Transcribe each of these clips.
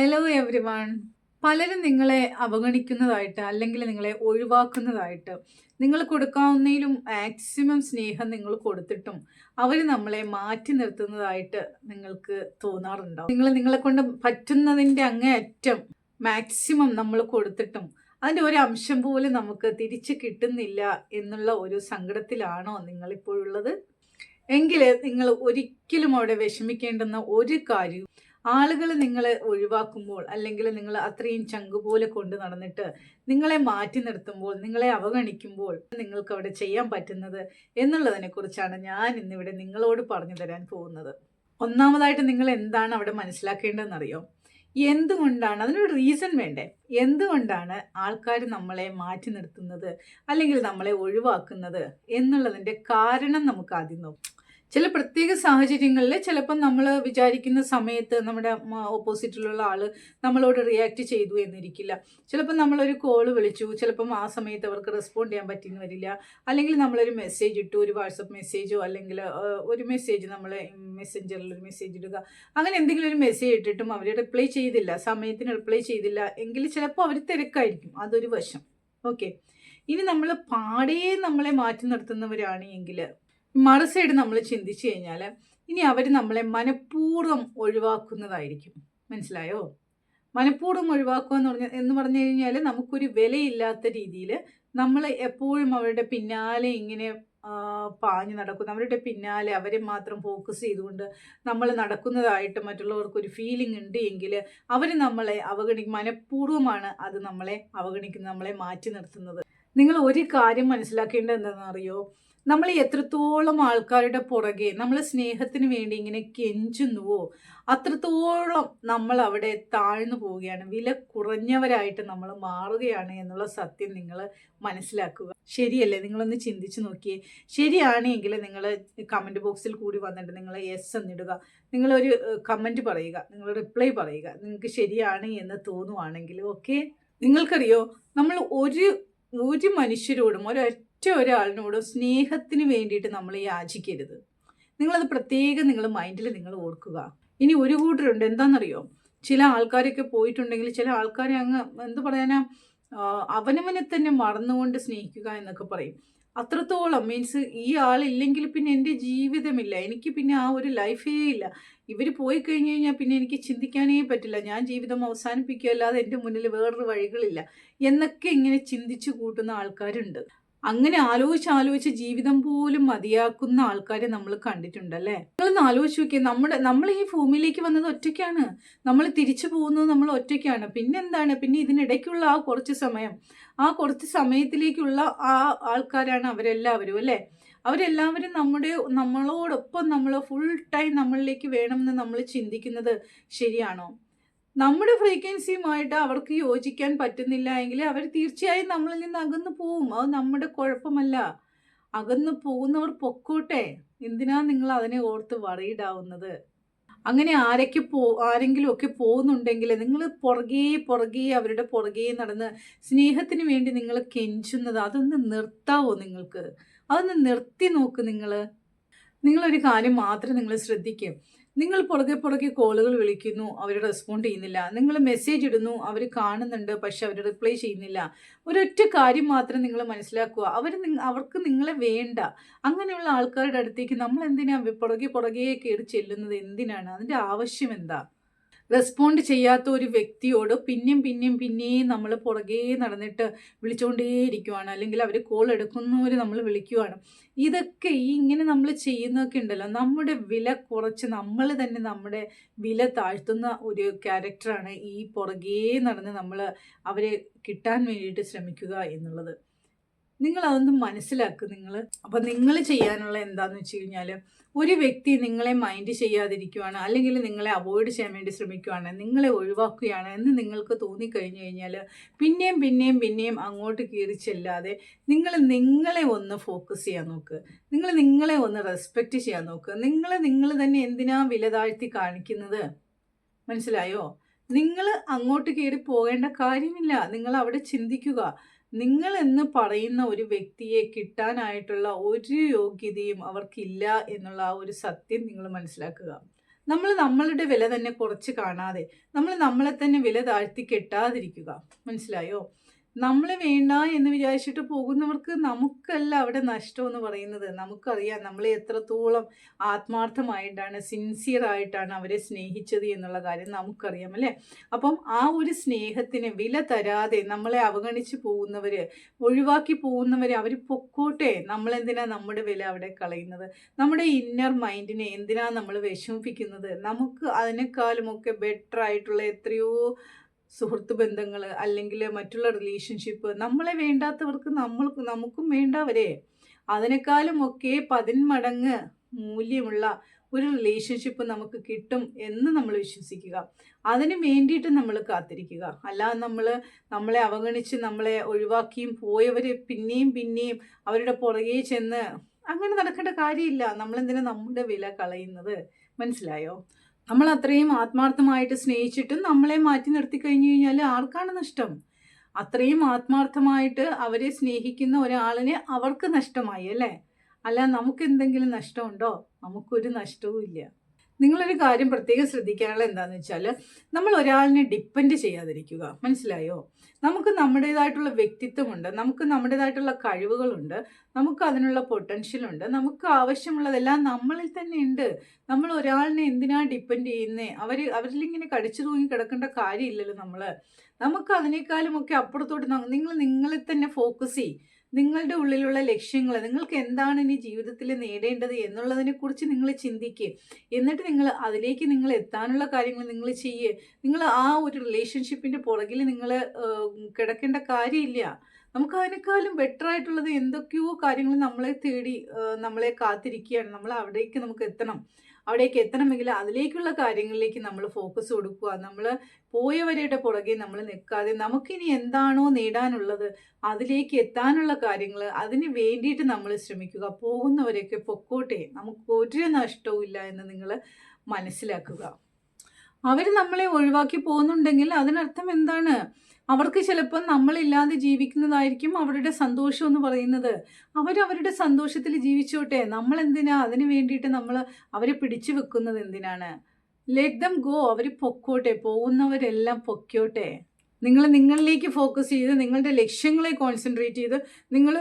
Hello every one പലരും നിങ്ങളെ അവഗണിക്കുന്നതായിട്ട് അല്ലെങ്കിൽ നിങ്ങളെ ഒഴിവാക്കുന്നതായിട്ട് നിങ്ങൾ കൊടുക്കാവുന്നതിലും മാക്സിമം സ്നേഹം നിങ്ങൾ കൊടുത്തിട്ടും അവർ നമ്മളെ മാറ്റി നിർത്തുന്നതായിട്ട് നിങ്ങൾക്ക് തോന്നാറുണ്ടോ? നിങ്ങൾ നിങ്ങളെ കൊണ്ട് പറ്റുന്നതിന്റെ അങ്ങേയറ്റം മാക്സിമം നമ്മൾ കൊടുത്തിട്ടും അതിന്റെ ഒരു അംശം പോലും നമുക്ക് തിരിച്ച് കിട്ടുന്നില്ല എന്നുള്ള ഒരു സങ്കടത്തിലാണോ നിങ്ങളിപ്പോഴുള്ളത്? എങ്കിൽ നിങ്ങൾ ഒരിക്കലും അവിടെ വിഷമിക്കേണ്ടുന്ന ഒരു കാര്യവും ആളുകൾ നിങ്ങളെ ഒഴിവാക്കുമ്പോൾ അല്ലെങ്കിൽ നിങ്ങൾ അത്രയും ചങ്ക് പോലെ കൊണ്ട് നടന്നിട്ട് നിങ്ങളെ മാറ്റി നിർത്തുമ്പോൾ നിങ്ങളെ അവഗണിക്കുമ്പോൾ നിങ്ങൾക്ക് അവിടെ ചെയ്യാൻ പറ്റുന്നത് എന്നുള്ളതിനെ കുറിച്ചാണ് ഞാൻ ഇന്നിവിടെ നിങ്ങളോട് പറഞ്ഞു തരാൻ പോകുന്നത്. ഒന്നാമതായിട്ട് നിങ്ങൾ എന്താണ് അവിടെ മനസ്സിലാക്കേണ്ടതെന്നറിയോ? എന്തുകൊണ്ടാണ് അതിനൊരു റീസൺ വേണ്ടേ? എന്തുകൊണ്ടാണ് ആൾക്കാർ നമ്മളെ മാറ്റി നിർത്തുന്നത് അല്ലെങ്കിൽ നമ്മളെ ഒഴിവാക്കുന്നത് എന്നുള്ളതിന്റെ കാരണം നമുക്ക് ആദ്യം നോക്കാം. ചില പ്രത്യേക സാഹചര്യങ്ങളിൽ ചിലപ്പം നമ്മൾ വിചാരിക്കുന്ന സമയത്ത് നമ്മുടെ ഓപ്പോസിറ്റിലുള്ള ആൾ നമ്മളോട് റിയാക്ട് ചെയ്തു എന്നിരിക്കില്ല. ചിലപ്പം നമ്മളൊരു കോൾ വിളിച്ചു ചിലപ്പം ആ സമയത്ത് അവർക്ക് റെസ്പോണ്ട് ചെയ്യാൻ പറ്റിയെന്ന് വരില്ല. അല്ലെങ്കിൽ നമ്മളൊരു മെസ്സേജ് ഇട്ടു ഒരു വാട്സപ്പ് മെസ്സേജോ അല്ലെങ്കിൽ ഒരു മെസ്സേജ് നമ്മൾ മെസ്സഞ്ചറിൽ ഒരു മെസ്സേജ് ഇടുക. അങ്ങനെ എന്തെങ്കിലും ഒരു മെസ്സേജ് ഇട്ടിട്ടും അവർ റിപ്ലൈ ചെയ്തില്ല സമയത്തിന് റിപ്ലൈ ചെയ്തില്ല എങ്കിൽ ചിലപ്പോൾ അവർ തിരക്കായിരിക്കും. അതൊരു വശം. ഓക്കെ ഇനി നമ്മൾ പാടേ നമ്മളെ മാറ്റി നിർത്തുന്നവരാണ് എങ്കിൽ മറു സൈഡ് നമ്മൾ ചിന്തിച്ചു കഴിഞ്ഞാൽ ഇനി അവർ നമ്മളെ മനഃപൂർവം ഒഴിവാക്കുന്നതായിരിക്കും. മനസ്സിലായോ? മനഃപൂർവം ഒഴിവാക്കുക എന്ന് പറഞ്ഞ എന്ന് പറഞ്ഞു കഴിഞ്ഞാൽ നമുക്കൊരു വിലയില്ലാത്ത രീതിയിൽ നമ്മൾ എപ്പോഴും അവരുടെ പിന്നാലെ ഇങ്ങനെ പാഞ്ഞു നടക്കുന്നു അവരുടെ പിന്നാലെ അവരെ മാത്രം ഫോക്കസ് ചെയ്തുകൊണ്ട് നമ്മൾ നടക്കുന്നതായിട്ട് മറ്റുള്ളവർക്കൊരു ഫീലിംഗ് ഉണ്ട് എങ്കിൽ അവർ നമ്മളെ അവഗണി മനഃപൂർവമാണ് അത് നമ്മളെ അവഗണിക്കുന്നത് നമ്മളെ മാറ്റി നിർത്തുന്നത്. നിങ്ങൾ ഒരു കാര്യം മനസ്സിലാക്കേണ്ടത് എന്താണെന്നറിയോ? നമ്മൾ എത്രത്തോളം ആൾക്കാരുടെ പുറകെ നമ്മൾ സ്നേഹത്തിന് വേണ്ടി ഇങ്ങനെ കെഞ്ചുന്നുവോ അത്രത്തോളം നമ്മൾ അവിടെ താഴ്ന്നു പോവുകയാണ്. വില കുറഞ്ഞവരായിട്ട് നമ്മൾ മാറുകയാണ് എന്നുള്ള സത്യം നിങ്ങൾ മനസ്സിലാക്കുക. ശരിയല്ലേ? നിങ്ങളൊന്ന് ചിന്തിച്ചു നോക്കിയേ. ശരിയാണെങ്കിൽ നിങ്ങൾ കമന്റ് ബോക്സിൽ കൂടി വന്നിട്ട് നിങ്ങൾ യെസ് എന്നിടുക. നിങ്ങളൊരു കമന്റ് പറയുക. നിങ്ങൾ റിപ്ലൈ പറയുക. നിങ്ങൾക്ക് ശരിയാണ് എന്ന് തോന്നുവാണെങ്കിൽ ഓക്കെ നിങ്ങൾക്കറിയോ? നമ്മൾ ഒരു ഒരു മനുഷ്യരോടും ഒരൊറ്റ ഒരാളിനോടും സ്നേഹത്തിന് വേണ്ടിയിട്ട് നമ്മൾ യാചിക്കരുത്. നിങ്ങളത് പ്രത്യേകം നിങ്ങൾ മൈൻഡിൽ നിങ്ങൾ ഓർക്കുക. ഇനി ഒരു കൂട്ടരുണ്ട്. എന്താണെന്നറിയോ? ചില ആൾക്കാരൊക്കെ പോയിട്ടുണ്ടെങ്കിൽ ചില ആൾക്കാരെ അങ്ങ് എന്ത് പറയാനാ അവനവനെ തന്നെ മറന്നുകൊണ്ട് സ്നേഹിക്കുക എന്നൊക്കെ പറയും. അത്രത്തോളം മീൻസ് ഈ ആളില്ലെങ്കിൽ പിന്നെ എന്റെ ജീവിതമില്ല. എനിക്ക് പിന്നെ ആ ഒരു ലൈഫേ ഇല്ല. ഇവർ പോയി കഴിഞ്ഞ് കഴിഞ്ഞാൽ പിന്നെ എനിക്ക് ചിന്തിക്കാനേ പറ്റില്ല. ഞാൻ ജീവിതം അവസാനിപ്പിക്കുക അല്ലാതെ എന്റെ മുന്നിൽ വേറൊരു വഴികളില്ല. എന്നൊക്കെ ഇങ്ങനെ ചിന്തിച്ചു കൂട്ടുന്ന ആൾക്കാരുണ്ട്. അങ്ങനെ ആലോചിച്ച് ആലോചിച്ച് ജീവിതം പോലും മതിയാക്കുന്ന ആൾക്കാരെ നമ്മൾ കണ്ടിട്ടുണ്ടല്ലേ? നിങ്ങളൊന്ന് ആലോചിച്ച് നോക്കിയാൽ നമ്മുടെ നമ്മൾ ഈ ഭൂമിയിലേക്ക് വന്നത് ഒറ്റയ്ക്കാണ്. നമ്മൾ തിരിച്ചു പോകുന്നത് നമ്മൾ ഒറ്റയ്ക്കാണ്. പിന്നെന്താണ്? പിന്നെ ഇതിനിടയ്ക്കുള്ള ആ കുറച്ച് സമയം ആ കുറച്ച് സമയത്തിലേക്കുള്ള ആ ആൾക്കാരാണ് അവരെല്ലാവരും അല്ലേ? അവരെല്ലാവരും നമ്മുടെ നമ്മളോടൊപ്പം നമ്മൾ ഫുൾ ടൈം നമ്മളിലേക്ക് വേണമെന്ന് നമ്മൾ ചിന്തിക്കുന്നത് ശരിയാണോ? നമ്മുടെ ഫ്രീക്വൻസിയുമായിട്ട് അവർക്ക് യോജിക്കാൻ പറ്റുന്നില്ല എങ്കിൽ അവർ തീർച്ചയായും നമ്മളിൽ നിന്ന് അകന്നു പോവും. അത് നമ്മുടെ കുഴപ്പമല്ല. അകന്നു പോകുന്നവർ പൊക്കോട്ടെ. എന്തിനാ നിങ്ങൾ അതിനെ ഓർത്ത് വറീഡാവുന്നത് അങ്ങനെ ആരൊക്കെ പോ ആരെങ്കിലും ഒക്കെ പോകുന്നുണ്ടെങ്കിൽ നിങ്ങൾ പുറകെ പുറകെ അവരുടെ പുറകെ നടന്ന് സ്നേഹത്തിന് വേണ്ടി നിങ്ങൾ കെഞ്ചുന്നത് അതൊന്ന് നിർത്താവോ നിങ്ങൾക്ക്? അതൊന്ന് നിർത്തി നോക്ക് നിങ്ങൾ. നിങ്ങളൊരു കാര്യം മാത്രം നിങ്ങൾ ശ്രദ്ധിക്കും. നിങ്ങൾ പുറകെ പുറകെ കോളുകൾ വിളിക്കുന്നു അവർ റെസ്പോണ്ട് ചെയ്യുന്നില്ല. നിങ്ങൾ മെസ്സേജ് ഇടുന്നു അവർ കാണുന്നുണ്ട് പക്ഷെ അവർ റിപ്ലൈ ചെയ്യുന്നില്ല. ഒരൊറ്റ കാര്യം മാത്രം നിങ്ങൾ മനസ്സിലാക്കുക. അവർ അവർക്ക് നിങ്ങളെ വേണ്ട. അങ്ങനെയുള്ള ആൾക്കാരുടെ അടുത്തേക്ക് നമ്മൾ എന്തിനാണ് പുറകെ പുറകെ കയറി ചെല്ലുന്നത്? എന്തിനാണ്? അതിന്റെ ആവശ്യം എന്താ? റെസ്പോണ്ട് ചെയ്യാത്ത ഒരു വ്യക്തിയോട് പിന്നെയും പിന്നെയും പിന്നെയും നമ്മൾ പുറകെ നടന്നിട്ട് വിളിച്ചുകൊണ്ടേയിരിക്കുവാണ് അല്ലെങ്കിൽ അവർ കോൾ എടുക്കുന്നവർ നമ്മൾ വിളിക്കുവാണ്. ഇതൊക്കെ ഈ ഇങ്ങനെ നമ്മൾ ചെയ്യുന്നതൊക്കെ ഉണ്ടല്ലോ. നമ്മുടെ വില കുറച്ച് നമ്മൾ തന്നെ നമ്മുടെ വില താഴ്ത്തുന്ന ഒരു ക്യാരക്ടറാണ് ഈ പുറകെ നടന്ന് നമ്മൾ അവരെ കിട്ടാൻ വേണ്ടിയിട്ട് ശ്രമിക്കുക എന്നുള്ളത്. നിങ്ങൾ അതൊന്ന് മനസ്സിലാക്കുക നിങ്ങൾ അപ്പം നിങ്ങൾ ചെയ്യാനുള്ള എന്താണെന്ന് വെച്ച് കഴിഞ്ഞാൽ ഒരു വ്യക്തി നിങ്ങളെ മൈൻഡ് ചെയ്യാതിരിക്കുവാണ് അല്ലെങ്കിൽ നിങ്ങളെ അവോയ്ഡ് ചെയ്യാൻ വേണ്ടി ശ്രമിക്കുകയാണ് നിങ്ങളെ ഒഴിവാക്കുകയാണ് എന്ന് നിങ്ങൾക്ക് തോന്നിക്കഴിഞ്ഞു കഴിഞ്ഞാൽ പിന്നെയും പിന്നെയും പിന്നെയും അങ്ങോട്ട് കീറി ചെല്ലാതെ നിങ്ങൾ നിങ്ങളെ ഒന്ന് ഫോക്കസ് ചെയ്യാൻ നോക്ക്. നിങ്ങൾ നിങ്ങളെ ഒന്ന് റെസ്പെക്റ്റ് ചെയ്യാൻ നോക്ക്. നിങ്ങൾ നിങ്ങൾ തന്നെ എന്തിനാ വില താഴ്ത്തി കാണിക്കുന്നത്? മനസ്സിലായോ? നിങ്ങൾ അങ്ങോട്ട് കയറി പോകേണ്ട കാര്യമില്ല. നിങ്ങൾ അവിടെ ചിന്തിക്കുക. നിങ്ങൾ എന്ന് പറയുന്ന ഒരു വ്യക്തിയെ കിട്ടാനായിട്ടുള്ള ഒരു യോഗ്യതയും അവർക്കില്ല എന്നുള്ള ആ ഒരു സത്യം നിങ്ങൾ മനസ്സിലാക്കുക. നമ്മൾ നമ്മളുടെ വില തന്നെ കുറച്ച് കാണാതെ നമ്മൾ നമ്മളെ തന്നെ വില താഴ്ത്തി കെട്ടാതിരിക്കുക. മനസ്സിലായോ? നമ്മളെ വേണ്ട എന്ന് വിചാരിച്ചിട്ട് പോകുന്നവർക്ക് നമുക്കല്ല അവിടെ നഷ്ടം എന്ന് പറയുന്നത്. നമുക്കറിയാം നമ്മൾ എത്രത്തോളം ആത്മാർത്ഥമായിട്ടാണ് സിൻസിയർ ആയിട്ടാണ് അവരെ സ്നേഹിച്ചത് എന്നുള്ള കാര്യം നമുക്കറിയാം അല്ലേ? അപ്പം ആ ഒരു സ്നേഹത്തിന് വില തരാതെ നമ്മളെ അവഗണിച്ച് പോകുന്നവർ ഒഴിവാക്കി പോകുന്നവർ അവർ പൊക്കോട്ടെ? നമ്മളെന്തിനാ നമ്മുടെ വില അവിടെ കളയുന്നത്? നമ്മുടെ ഇന്നർ മൈൻഡിനെ എന്തിനാ നമ്മൾ വിഷമിപ്പിക്കുന്നത്? നമുക്ക് അതിനേക്കാളുമൊക്കെ ബെറ്റർ ആയിട്ടുള്ള എത്രയോ സുഹൃത്ത് ബന്ധങ്ങൾ അല്ലെങ്കിൽ മറ്റുള്ള റിലേഷൻഷിപ്പ് നമ്മളെ വേണ്ടാത്തവർക്ക് നമ്മൾ നമുക്കും വേണ്ടവരെ. അതിനേക്കാളും ഒക്കെ പതിന്മടങ്ങ് മൂല്യമുള്ള ഒരു റിലേഷൻഷിപ്പ് നമുക്ക് കിട്ടും എന്ന് നമ്മൾ വിശ്വസിക്കുക. അതിന് വേണ്ടിയിട്ട് നമ്മൾ കാത്തിരിക്കുക. അല്ലാതെ നമ്മൾ നമ്മളെ അവഗണിച്ച് നമ്മളെ ഒഴിവാക്കിയും പോയവർ പിന്നെയും പിന്നെയും അവരുടെ പുറകെ ചെന്ന് അങ്ങനെ നടക്കേണ്ട കാര്യമില്ല. നമ്മളെന്തിനാ നമ്മുടെ വില കളയുന്നത്? മനസ്സിലായോ? നമ്മൾ അത്രയും ആത്മാർത്ഥമായിട്ട് സ്നേഹിച്ചിട്ടും നമ്മളെ മാറ്റി നിർത്തി കഴിഞ്ഞു കഴിഞ്ഞാൽ ആർക്കാണ് നഷ്ടം? അത്രയും ആത്മാർത്ഥമായിട്ട് അവരെ സ്നേഹിക്കുന്ന ഒരാളിനെ അവർക്ക് നഷ്ടമായി അല്ലേ? അല്ല നമുക്ക് എന്തെങ്കിലും നഷ്ടമുണ്ടോ? നമുക്കൊരു നഷ്ടവും ഇല്ല നിങ്ങളൊരു കാര്യം പ്രത്യേകം ശ്രദ്ധിക്കാനുള്ള എന്താണെന്ന് വെച്ചാൽ നമ്മൾ ഒരാളിനെ ഡിപ്പെൻഡ് ചെയ്യാതിരിക്കുക. മനസ്സിലായോ? നമുക്ക് നമ്മുടേതായിട്ടുള്ള വ്യക്തിത്വമുണ്ട് നമുക്ക് നമ്മുടേതായിട്ടുള്ള കഴിവുകളുണ്ട് നമുക്ക് അതിനുള്ള പൊട്ടൻഷ്യലുണ്ട് നമുക്ക് ആവശ്യമുള്ളതെല്ലാം നമ്മളിൽ തന്നെ ഉണ്ട്. നമ്മൾ ഒരാളിനെ എന്തിനാ ഡിപ്പെൻഡ് ചെയ്യുന്നേ? അവർ അവരിലിങ്ങനെ കടിച്ചു തൂങ്ങി കിടക്കേണ്ട കാര്യമില്ലല്ലോ നമ്മൾ നമുക്ക് അതിനേക്കാളും ഒക്കെ അപ്പുറത്തോട്ട് നിങ്ങൾ നിങ്ങളിൽ തന്നെ ഫോക്കസ് ചെയ്യും. നിങ്ങളുടെ ഉള്ളിലുള്ള ലക്ഷ്യങ്ങൾ നിങ്ങൾക്ക് എന്താണ് ഇനി ജീവിതത്തിൽ നേടേണ്ടത് എന്നുള്ളതിനെക്കുറിച്ച് നിങ്ങൾ ചിന്തിക്കുക എന്നിട്ട് നിങ്ങൾ അതിലേക്ക് നിങ്ങൾ എത്താനുള്ള കാര്യങ്ങൾ നിങ്ങൾ ചെയ്യുക നിങ്ങൾ ആ ഒരു റിലേഷൻഷിപ്പിന്റെ പുറകിൽ നിങ്ങൾ കിടക്കേണ്ട കാര്യമില്ല. നമുക്ക് അതിനേക്കാളും ബെറ്റർ ആയിട്ടുള്ളത് എന്തൊക്കെയോ കാര്യങ്ങൾ നമ്മളെ തേടി നമ്മളെ കാത്തിരിക്കുകയാണ്. നമ്മൾ അവിടേക്ക് നമുക്ക് എത്തണം. അവിടേക്ക് എത്തണമെങ്കിൽ അതിലേക്കുള്ള കാര്യങ്ങളിലേക്ക് നമ്മൾ ഫോക്കസ് കൊടുക്കുക. നമ്മൾ പോയവരുടെ പുറകെ നമ്മൾ നിൽക്കാതെ നമുക്കിനി എന്താണോ നേടാനുള്ളത് അതിലേക്ക് എത്താനുള്ള കാര്യങ്ങൾ അതിന് വേണ്ടിയിട്ട് നമ്മൾ ശ്രമിക്കുക. പോകുന്നവരെയൊക്കെ പൊക്കോട്ടെ. നമുക്ക് ഒരു നഷ്ടവും ഇല്ല എന്ന് നിങ്ങൾ മനസ്സിലാക്കുക. അവർ നമ്മളെ ഒഴിവാക്കി പോകുന്നുണ്ടെങ്കിൽ അതിനർത്ഥം എന്താണ്? അവർക്ക് ചിലപ്പോൾ നമ്മളില്ലാതെ ജീവിക്കുന്നതായിരിക്കും അവരുടെ സന്തോഷം എന്ന് പറയുന്നത്. അവരവരുടെ സന്തോഷത്തിൽ ജീവിച്ചോട്ടെ. നമ്മൾ എന്തിനാ അതിന് വേണ്ടിയിട്ട് നമ്മൾ അവരെ പിടിച്ചു വെക്കുന്നത് എന്തിനാണ്? ലെറ്റ് ദം ഗോ അവർ പൊക്കോട്ടെ. പോകുന്നവരെല്ലാം പൊക്കോട്ടെ. നിങ്ങൾ നിങ്ങളിലേക്ക് ഫോക്കസ് ചെയ്ത് നിങ്ങളുടെ ലക്ഷ്യങ്ങളെ കോൺസെൻട്രേറ്റ് ചെയ്ത് നിങ്ങൾ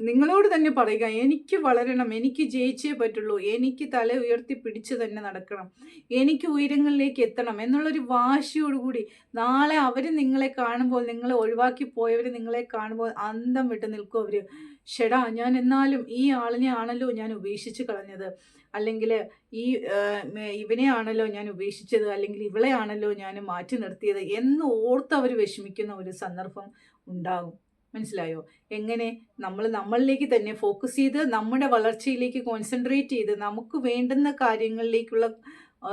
നിങ്ങളോട് തന്നെ പറയുക എനിക്ക് വളരണം എനിക്ക് ജയിച്ചേ പറ്റുള്ളൂ എനിക്ക് തല ഉയർത്തി പിടിച്ച് തന്നെ നടക്കണം എനിക്ക് ഉയരങ്ങളിലേക്ക് എത്തണം എന്നുള്ളൊരു വാശിയോടുകൂടി നാളെ അവർ നിങ്ങളെ കാണുമ്പോൾ നിങ്ങളെ ഒഴിവാക്കി പോയവർ നിങ്ങളെ കാണുമ്പോൾ അന്തം വിട്ട് നിൽക്കും അവർ ഷെടാ ഞാൻ എന്നാലും ഈ ആളിനെ ആണല്ലോ ഞാൻ ഉപേക്ഷിച്ച് കളഞ്ഞത്. അല്ലെങ്കിൽ ഈ ഇവനെ ആണല്ലോ ഞാൻ ഉപേക്ഷിച്ചത് അല്ലെങ്കിൽ ഇവളെ ആണല്ലോ ഞാൻ മാറ്റി നിർത്തിയത് എന്ന് ഓർത്ത് അവർ വിഷമിക്കുന്ന ഒരു സന്ദർഭം ഉണ്ടാകും. മനസ്സിലായോ? എങ്ങനെ നമ്മൾ നമ്മളിലേക്ക് തന്നെ ഫോക്കസ് ചെയ്ത് നമ്മുടെ വളർച്ചയിലേക്ക് കോൺസെൻട്രേറ്റ് ചെയ്ത് നമുക്ക് വേണ്ടുന്ന കാര്യങ്ങളിലേക്കുള്ള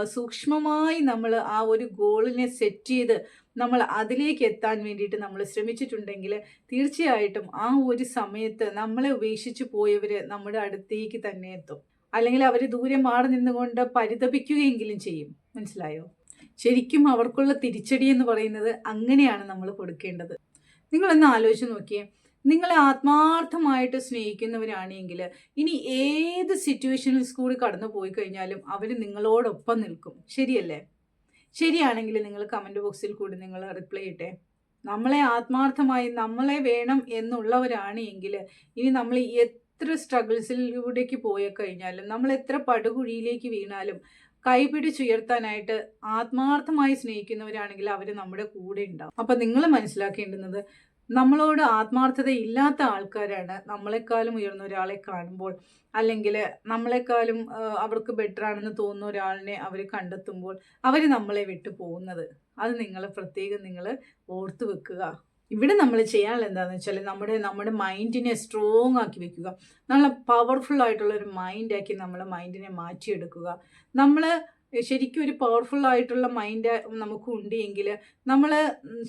സൂക്ഷ്മമായി നമ്മൾ ആ ഒരു ഗോളിനെ സെറ്റ് ചെയ്ത് നമ്മൾ അതിലേക്ക് എത്താൻ വേണ്ടിയിട്ട് നമ്മൾ ശ്രമിച്ചിട്ടുണ്ടെങ്കിൽ തീർച്ചയായിട്ടും ആ ഒരു സമയത്ത് നമ്മളെ ഉപേക്ഷിച്ച് പോയവർ നമ്മുടെ അടുത്തേക്ക് തന്നെ എത്തും. അല്ലെങ്കിൽ അവർ ദൂരെ മാറി നിന്നുകൊണ്ട് പരിതപിക്കുകയെങ്കിലും ചെയ്യും. മനസ്സിലായോ? ശരിക്കും അവർക്കുള്ള തിരിച്ചടി എന്ന് പറയുന്നത് അങ്ങനെയാണ് നമ്മൾ കൊടുക്കേണ്ടത്. നിങ്ങളൊന്ന് ആലോചിച്ച് നോക്കിയേ. നിങ്ങളെ ആത്മാർത്ഥമായിട്ട് സ്നേഹിക്കുന്നവരാണെങ്കിൽ ഇനി ഏത് സിറ്റുവേഷനിൽ കൂടി കടന്നു പോയി കഴിഞ്ഞാലും അവർ നിങ്ങളോടൊപ്പം നിൽക്കും. ശരിയല്ലേ? ശരിയാണെങ്കിൽ നിങ്ങൾ കമന്റ് ബോക്സിൽ കൂടി നിങ്ങൾ റിപ്ലൈ ഇട്ടെ. നമ്മളെ ആത്മാർത്ഥമായി നമ്മളെ വേണം എന്നുള്ളവരാണ് എങ്കിൽ ഇനി നമ്മൾ എത്ര സ്ട്രഗിൾസിലൂടേക്ക് പോയി കഴിഞ്ഞാലും നമ്മൾ എത്ര പടുകുഴിയിലേക്ക് വീണാലും കൈപിടിച്ചുയർത്താനായിട്ട് ആത്മാർത്ഥമായി സ്നേഹിക്കുന്നവരാണെങ്കിൽ അവർ നമ്മുടെ കൂടെ ഉണ്ടാവും. അപ്പം നിങ്ങൾ മനസ്സിലാക്കേണ്ടുന്നത് നമ്മളോട് ആത്മാർത്ഥത ഇല്ലാത്ത ആൾക്കാരാണ് നമ്മളെക്കാളും ഉയർന്ന ഒരാളെ കാണുമ്പോൾ അല്ലെങ്കിൽ നമ്മളെക്കാളും അവർക്ക് ബെറ്റർ ആണെന്ന് തോന്നുന്ന ഒരാളിനെ അവർ കണ്ടെത്തുമ്പോൾ അവർ നമ്മളെ വിട്ടു പോകുന്നത്. അത് നിങ്ങൾ പ്രത്യേകം നിങ്ങൾ ഓർത്തു വെക്കുക. ഇവിടെ നമ്മൾ ചെയ്യാനുള്ള എന്താണെന്ന് വെച്ചാൽ നമ്മുടെ നമ്മുടെ മൈൻഡിനെ സ്ട്രോങ് ആക്കി വെക്കുക. നല്ല പവർഫുൾ ആയിട്ടുള്ള ഒരു മൈൻഡാക്കി നമ്മൾ മൈൻഡിനെ മാറ്റിയെടുക്കുക. നമ്മൾ ശരിക്കും ഒരു പവർഫുൾ ആയിട്ടുള്ള മൈൻഡ് നമുക്ക് ഉണ്ട് എങ്കിൽ നമ്മൾ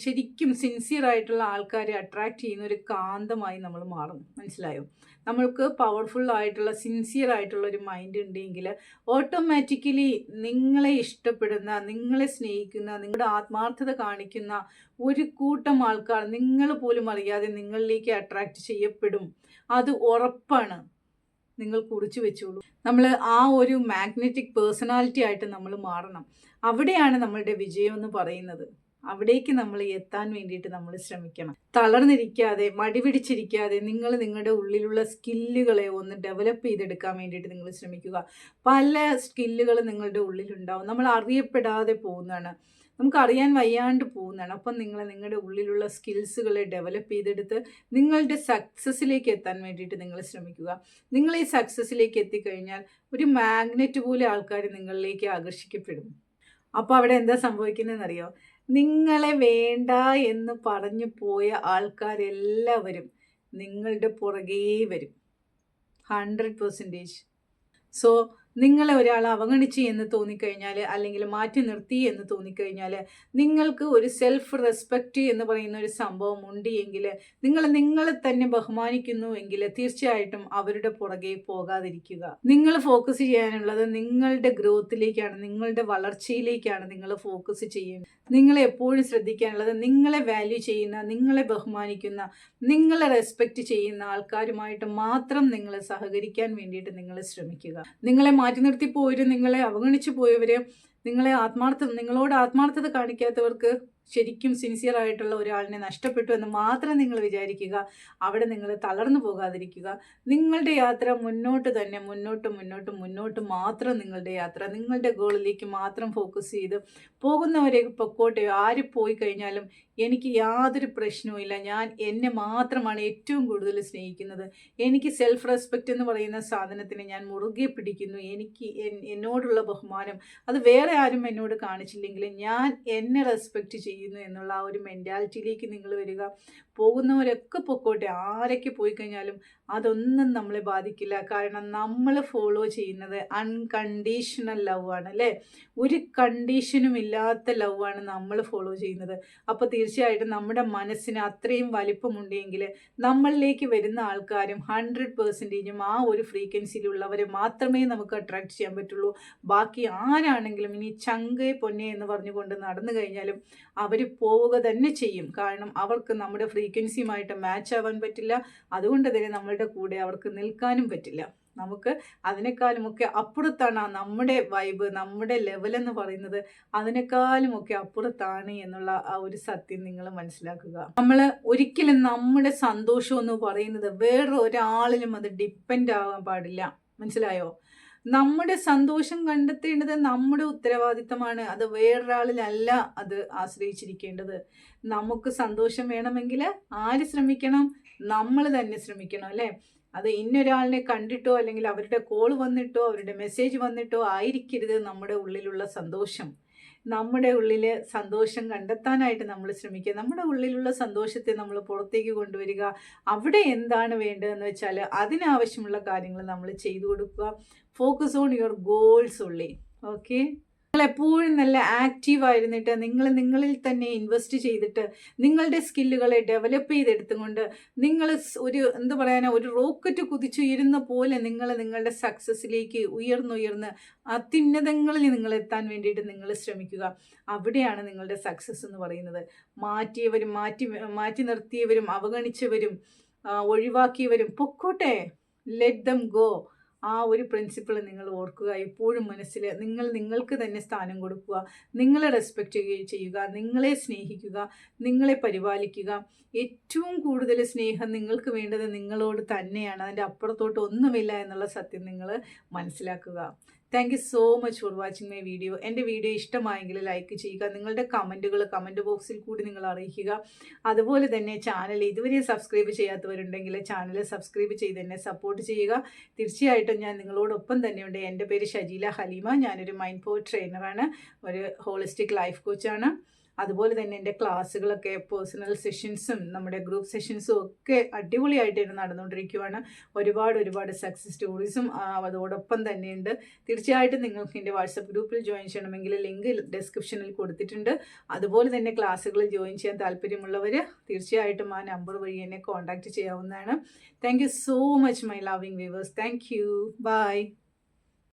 ശരിക്കും സിൻസിയർ ആയിട്ടുള്ള ആൾക്കാരെ അട്രാക്റ്റ് ചെയ്യുന്ന ഒരു കാന്തമായി നമ്മൾ മാറും. മനസ്സിലായോ? നമ്മൾക്ക് പവർഫുൾ ആയിട്ടുള്ള സിൻസിയർ ആയിട്ടുള്ള ഒരു മൈൻഡ് ഉണ്ടെങ്കിൽ ഓട്ടോമാറ്റിക്കലി നിങ്ങളെ ഇഷ്ടപ്പെടുന്ന നിങ്ങളെ സ്നേഹിക്കുന്ന നിങ്ങളുടെ ആത്മാർത്ഥത കാണിക്കുന്ന ഒരു കൂട്ടം ആൾക്കാർ നിങ്ങൾ പോലും അറിയാതെ നിങ്ങളിലേക്ക് അട്രാക്റ്റ് ചെയ്യപ്പെടും. അത് ഉറപ്പാണ്. നിങ്ങൾ കുറിച്ച് വെച്ചോളൂ. നമ്മൾ ആ ഒരു മാഗ്നറ്റിക് പേഴ്സണാലിറ്റി ആയിട്ട് നമ്മൾ മാറണം. അവിടെയാണ് നമ്മളുടെ വിജയം എന്ന് പറയുന്നത്. അവിടേക്ക് നമ്മൾ എത്താൻ വേണ്ടിയിട്ട് നമ്മൾ ശ്രമിക്കണം. തളർന്നിരിക്കാതെ മടി പിടിച്ചിരിക്കാതെ നിങ്ങൾ നിങ്ങളുടെ ഉള്ളിലുള്ള സ്കില്ലുകളെ ഒന്ന് ഡെവലപ്പ് ചെയ്തെടുക്കാൻ വേണ്ടിയിട്ട് നിങ്ങൾ ശ്രമിക്കുക. പല സ്കില്ലുകൾ നിങ്ങളുടെ ഉള്ളിലുണ്ടാവും. നമ്മൾ അറിയപ്പെടാതെ പോകുന്നതാണ്. നമുക്ക് അറിയാൻ വയ്യാണ്ട് പോകുന്നതാണ്. അപ്പം നിങ്ങൾ നിങ്ങളുടെ ഉള്ളിലുള്ള സ്കിൽസുകളെ ഡെവലപ്പ് ചെയ്തെടുത്ത് നിങ്ങളുടെ സക്സസ്സിലേക്ക് എത്താൻ വേണ്ടിയിട്ട് നിങ്ങൾ ശ്രമിക്കുക. നിങ്ങൾ ഈ സക്സസ്സിലേക്ക് എത്തിക്കഴിഞ്ഞാൽ ഒരു മാഗ്നറ്റ് പോലെ ആൾക്കാർ നിങ്ങളിലേക്ക് ആകർഷിക്കപ്പെടും. അപ്പോൾ അവിടെ എന്താ സംഭവിക്കുന്നതെന്നറിയോ? നിങ്ങളെ വേണ്ട എന്ന് പറഞ്ഞു പോയ ആൾക്കാരെല്ലാവരും നിങ്ങളുടെ പുറകേ വരും. ഹൺഡ്രഡ് പെർസെന്റേജ് സോ നിങ്ങളെ ഒരാൾ അവഗണിച്ച് എന്ന് തോന്നിക്കഴിഞ്ഞാൽ അല്ലെങ്കിൽ മാറ്റി നിർത്തി എന്ന് തോന്നിക്കഴിഞ്ഞാൽ നിങ്ങൾക്ക് ഒരു സെൽഫ് റെസ്പെക്റ്റ് എന്ന് പറയുന്ന ഒരു സംഭവം ഉണ്ട് എങ്കിൽ നിങ്ങൾ നിങ്ങളെ തന്നെ ബഹുമാനിക്കുന്നു എങ്കിൽ തീർച്ചയായിട്ടും അവരുടെ പുറകെ പോകാതിരിക്കുക. നിങ്ങൾ ഫോക്കസ് ചെയ്യാനുള്ളത് നിങ്ങളുടെ ഗ്രോത്തിലേക്കാണ് നിങ്ങളുടെ വളർച്ചയിലേക്കാണ് നിങ്ങൾ ഫോക്കസ് ചെയ്യുന്നത്. നിങ്ങളെ എപ്പോഴും ശ്രദ്ധിക്കാനുള്ളത് നിങ്ങളെ വാല്യൂ ചെയ്യുന്ന നിങ്ങളെ ബഹുമാനിക്കുന്ന നിങ്ങളെ റെസ്പെക്റ്റ് ചെയ്യുന്ന ആൾക്കാരുമായിട്ട് മാത്രം നിങ്ങളെ സഹകരിക്കാൻ വേണ്ടിയിട്ട് നിങ്ങൾ ശ്രമിക്കുക. നിങ്ങളെ മാറ്റി നിർത്തി പോയവർ നിങ്ങളെ അവഗണിച്ചു പോയവർ നിങ്ങളെ ആത്മാർത്ഥം നിങ്ങളോട് ആത്മാർത്ഥത കാണിക്കാത്തവർക്ക് ശരിക്കും സിൻസിയർ ആയിട്ടുള്ള ഒരാളിനെ നഷ്ടപ്പെട്ടു എന്ന് മാത്രം നിങ്ങൾ വിചാരിക്കുക. അവിടെ നിങ്ങൾ തളർന്നു പോകാതിരിക്കുക. നിങ്ങളുടെ യാത്ര മുന്നോട്ട് തന്നെ മുന്നോട്ട് മുന്നോട്ട് മുന്നോട്ട് മാത്രം നിങ്ങളുടെ യാത്ര നിങ്ങളുടെ ഗോളിലേക്ക് മാത്രം ഫോക്കസ് ചെയ്ത് പോകുന്നവരെ പൊക്കോട്ടെ. ആര് പോയി കഴിഞ്ഞാലും എനിക്ക് യാതൊരു പ്രശ്നവുമില്ല ഞാൻ എന്നെ മാത്രമാണ് ഏറ്റവും കൂടുതൽ സ്നേഹിക്കുന്നത്. എനിക്ക് സെൽഫ് റെസ്പെക്റ്റ് എന്ന് പറയുന്ന സാധനത്തിനെ ഞാൻ മുറുകെ പിടിക്കുന്നു. എനിക്ക് എന്നോടുള്ള ബഹുമാനം. അത് വേറെ ആരും എന്നോട് കാണിച്ചില്ലെങ്കിൽ ഞാൻ എന്നെ റെസ്പെക്റ്റ് ചെയ്യുന്നു എന്നുള്ള ആ ഒരു മെന്റാലിറ്റിയിലേക്ക് നിങ്ങൾ വരിക. പോകുന്നവരൊക്കെ പൊക്കോട്ടെ. ആരൊക്കെ പോയി കഴിഞ്ഞാലും അതൊന്നും നമ്മളെ ബാധിക്കില്ല. കാരണം നമ്മൾ ഫോളോ ചെയ്യുന്നത് അൺകണ്ടീഷണൽ ലവ് ആണ് അല്ലേ? ഒരു കണ്ടീഷനും ഇല്ലാത്ത ലവ് ആണ് നമ്മൾ ഫോളോ ചെയ്യുന്നത്. അപ്പോൾ തീർച്ചയായിട്ടും നമ്മുടെ മനസ്സിന് അത്രയും വലിപ്പമുണ്ടെങ്കിൽ നമ്മളിലേക്ക് വരുന്ന ആൾക്കാരും ഹൺഡ്രഡ് പെർസെന്റേജും ആ ഒരു ഫ്രീക്വൻസിയിലുള്ളവരെ മാത്രമേ നമുക്ക് അട്രാക്ട് ചെയ്യാൻ പറ്റുള്ളൂ. ബാക്കി ആരാണെങ്കിലും ഇനി ചങ്കേ പൊന്നെ എന്ന് പറഞ്ഞുകൊണ്ട് നടന്നു കഴിഞ്ഞാലും അവർ പോവുക തന്നെ ചെയ്യും. കാരണം അവർക്ക് നമ്മുടെ ഫ്രീക്വൻസിയുമായിട്ട് മാച്ച് ആവാൻ പറ്റില്ല. അതുകൊണ്ട് തന്നെ നമ്മളുടെ കൂടെ അവർക്ക് നിൽക്കാനും പറ്റില്ല. നമുക്ക് അതിനേക്കാളുമൊക്കെ അപ്പുറത്താണ് ആ നമ്മുടെ വൈബ് നമ്മുടെ ലെവൽ എന്ന് പറയുന്നത് അതിനേക്കാളുമൊക്കെ അപ്പുറത്താണ് എന്നുള്ള ആ ഒരു സത്യം നിങ്ങൾ മനസ്സിലാക്കുക. നമ്മൾ ഒരിക്കലും നമ്മുടെ സന്തോഷം എന്ന് പറയുന്നത് വേറെ ഒരാളിലും അത് ഡിപ്പെൻഡ് ആകാൻ പാടില്ല. മനസ്സിലായോ? നമ്മുടെ സന്തോഷം കണ്ടെത്തേണ്ടത് നമ്മുടെ ഉത്തരവാദിത്തമാണ്. അത് വേറൊരാളിലല്ല അത് ആശ്രയിച്ചിരിക്കേണ്ടത്. നമുക്ക് സന്തോഷം വേണമെങ്കിൽ ആര് ശ്രമിക്കണം? നമ്മൾ തന്നെ ശ്രമിക്കണം അല്ലേ? അത് ഇന്നൊരാളിനെ കണ്ടിട്ടോ അല്ലെങ്കിൽ അവരുടെ കോൾ വന്നിട്ടോ അവരുടെ മെസ്സേജ് വന്നിട്ടോ ആയിരിക്കരുത് നമ്മുടെ ഉള്ളിലുള്ള സന്തോഷം. നമ്മുടെ ഉള്ളിൽ സന്തോഷം കണ്ടെത്താനായിട്ട് നമ്മൾ ശ്രമിക്കുക. നമ്മുടെ ഉള്ളിലുള്ള സന്തോഷത്തെ നമ്മൾ പുറത്തേക്ക് കൊണ്ടുവരിക. അവിടെ എന്താണ് വേണ്ടതെന്ന് വെച്ചാൽ അതിനാവശ്യമുള്ള കാര്യങ്ങൾ നമ്മൾ ചെയ്തു കൊടുക്കുക. ഫോക്കസ് ഓൺ യുവർ ഗോൾസ് ഉള്ളി ഓക്കെ നിങ്ങൾ എപ്പോഴും നല്ല ആക്റ്റീവ് ആയിരുന്നിട്ട് നിങ്ങൾ നിങ്ങളിൽ തന്നെ ഇൻവെസ്റ്റ് ചെയ്തിട്ട് നിങ്ങളുടെ സ്കില്ലുകളെ ഡെവലപ്പ് ചെയ്തെടുത്തുകൊണ്ട് നിങ്ങൾ ഒരു എന്ത് പറയാനാ ഒരു റോക്കറ്റ് കുതിച്ചുയരുന്ന പോലെ നിങ്ങൾ നിങ്ങളുടെ സക്സസ്സിലേക്ക് ഉയർന്നുയർന്ന് അത്യുന്നതങ്ങളിൽ നിങ്ങൾ എത്താൻ വേണ്ടിയിട്ട് നിങ്ങൾ ശ്രമിക്കുക. അവിടെയാണ് നിങ്ങളുടെ സക്സസ് എന്ന് പറയുന്നത്. മാറ്റിയവരും മാറ്റി മാറ്റി നിർത്തിയവരും അവഗണിച്ചവരും ഒഴിവാക്കിയവരും പൊക്കോട്ടെ. ലെറ്റ് ദം ഗോ ആ ഒരു പ്രിൻസിപ്പിൾ നിങ്ങൾ ഓർക്കുക. എപ്പോഴും മനസ്സിൽ നിങ്ങൾ നിങ്ങൾക്ക് തന്നെ സ്ഥാനം കൊടുക്കുക. നിങ്ങളെ റെസ്പെക്റ്റ് ചെയ്യുക. നിങ്ങളെ സ്നേഹിക്കുക. നിങ്ങളെ പരിപാലിക്കുക. ഏറ്റവും കൂടുതൽ സ്നേഹം നിങ്ങൾക്ക് വേണ്ടത് നിങ്ങളോട് തന്നെയാണ്. അതിന്റെ അപ്പുറത്തോട്ട് ഒന്നുമില്ല എന്നുള്ള സത്യം നിങ്ങൾ മനസ്സിലാക്കുക. Thank you so much for watching my video എന്റെ വീഡിയോ ഇഷ്ടമായെങ്കിൽ ലൈക്ക് ചെയ്യുക നിങ്ങളുടെ കമന്റുകൾ കമന്റ് ബോക്സിൽ കൂടി നിങ്ങൾ അറിയിക്കുക. അതുപോലെ തന്നെ ചാനൽ ഇതുവരെ സബ്സ്ക്രൈബ് ചെയ്യാത്തവരുണ്ടെങ്കിൽ ചാനൽ സബ്സ്ക്രൈബ് ചെയ്ത് എന്നെ സപ്പോർട്ട് ചെയ്യുക. തീർച്ചയായിട്ടും ഞാൻ നിങ്ങളോടൊപ്പം തന്നെയുണ്ട്. എന്റെ പേര് ഷജീല ഹലീമ. ഞാനൊരു മൈൻഡ് പോ ട്രെയിനറാണ് ഒരു ഹോളിസ്റ്റിക് ലൈഫ് കോച്ചാണ് അതുപോലെ തന്നെ എന്റെ ക്ലാസ്സുകളൊക്കെ പേഴ്സണൽ സെഷൻസും നമ്മുടെ ഗ്രൂപ്പ് സെഷൻസും ഒക്കെ അടിപൊളിയായിട്ട് നടന്നുകൊണ്ടിരിക്കുകയാണ് ഒരുപാട് ഒരുപാട് സക്സസ് സ്റ്റോറീസും അതോടൊപ്പം തന്നെയുണ്ട്. തീർച്ചയായിട്ടും നിങ്ങൾക്ക് എന്റെ വാട്സപ്പ് ഗ്രൂപ്പിൽ ജോയിൻ ചെയ്യണമെങ്കിൽ ലിങ്ക് ഡിസ്ക്രിപ്ഷനിൽ കൊടുത്തിട്ടുണ്ട്. അതുപോലെ തന്നെ ക്ലാസ്സുകളിൽ ജോയിൻ ചെയ്യാൻ താല്പര്യമുള്ളവർ തീർച്ചയായിട്ടും ആ നമ്പർ വഴി എന്നെ കോൺടാക്റ്റ് ചെയ്യാവുന്നതാണ്. Thank so much my loving viewers thank you bye